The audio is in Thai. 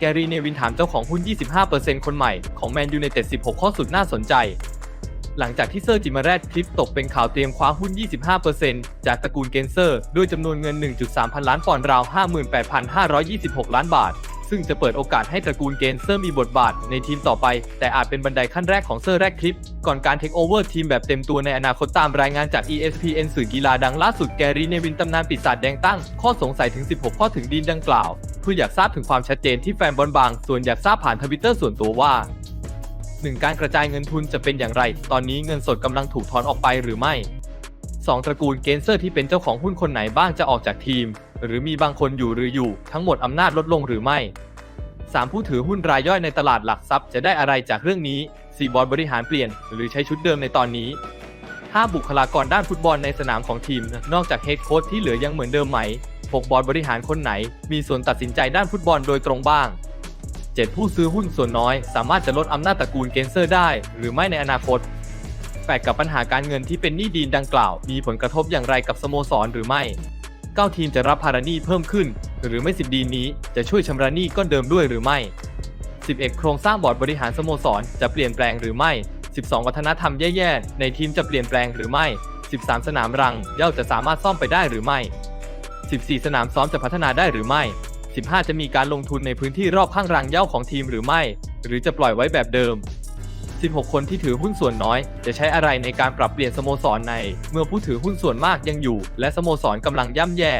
แกรีเนวินถามเจ้าของหุ้น 25%คนใหม่ของแมนยูในเต็ด16 ข้อสุดน่าสนใจ หลังจากที่เซอร์จิมาแรดคลิปตกเป็นข่าวเตรียมคว้าหุ้น 25%จากตระกูลเกนเซอร์ ด้วยจำนวนเงิน 1.3 พันล้านปอนด์ราว 58,526 ล้านบาท ซึ่งจะเปิดโอกาสให้ตระกูลเกนเซอร์มีบทบาทในทีมต่อไป แต่อาจเป็นบันไดขั้นแรกของเซอร์แรดคลิป ก่อนการเทคโอเวอร์ทีมแบบเต็มตัวในอนาคตตามรายงานจาก ESPN สื่อกีฬาดังล่าสุดแกรีเนวินตำนานปีศาจแดงตั้ง ข้อสงสัยถึง 16 ข้อถึงดีนดังกล่าว เพื่ออยากทราบถึงความชัดเจนที่แฟนบอลบาง ส่วนอยากทราบผ่านทวิตเตอร์ส่วนตัวว่าหนึ่งการกระจายเงินทุนจะเป็นอย่างไร ตอนนี้เงินสดกำลังถูกถอนออกไปหรือไม่ 2 ตระกูลเกนเซอร์ที่เป็นเจ้าของหุ้นคนไหนบ้างจะออกจากทีม หรือมีบางคนอยู่หรืออยู่ ทั้งหมดอำนาจลดลงหรือไม่ 3 ผู้ถือหุ้นรายย่อยในตลาดหลักทรัพย์จะได้อะไรจากเรื่องนี้ 4 บอร์ดบริหารเปลี่ยน หรือใช้ชุดเดิมในตอนนี้ 5 บุคลากรด้านฟุตบอลในสนามของทีม นอกจากเฮดโค้ชที่เหลือยังเหมือนเดิมไหม 6 บอร์ดบริหารคนไหน มีส่วนตัดสินใจด้านฟุตบอลโดยตรงบ้าง 7 ผู้ซื้อหุ้นส่วนน้อย สามารถจะลดอำนาจตระกูลเกนเซอร์ได้ หรือไม่ในอนาคต8กับปัญหาการเงินที่เป็นหนี้ดีนดังกล่าว มีผลกระทบอย่างไรกับสโมสรหรือไม่ 9 ทีมจะรับภาระหนี้เพิ่มขึ้น หรือไม่10ดีนี้จะช่วยชำระหนี้ก้อนเดิมด้วยหรือไม่ 11 โครงสร้างบอร์ดบริหารสโมสรจะเปลี่ยนแปลงหรือไม่ 12 วัฒนธรรมแย่ๆในทีมจะเปลี่ยนแปลงหรือไม่ 13 สนามรังเย่าจะสามารถซ่อมไปได้หรือไม่ 14 สนามซ้อมจะพัฒนาได้หรือไม่ 15 จะมีการลงทุนในพื้นที่รอบข้างรังเย่าของทีมหรือไม่ หรือจะปล่อยไว้แบบเดิม 16 คนที่ถือหุ้นส่วนน้อย จะใช้อะไรในการปรับเปลี่ยนสโมสรใน เมื่อผู้ถือหุ้นส่วนมากยังอยู่ และสโมสรกำลังย่ำแย่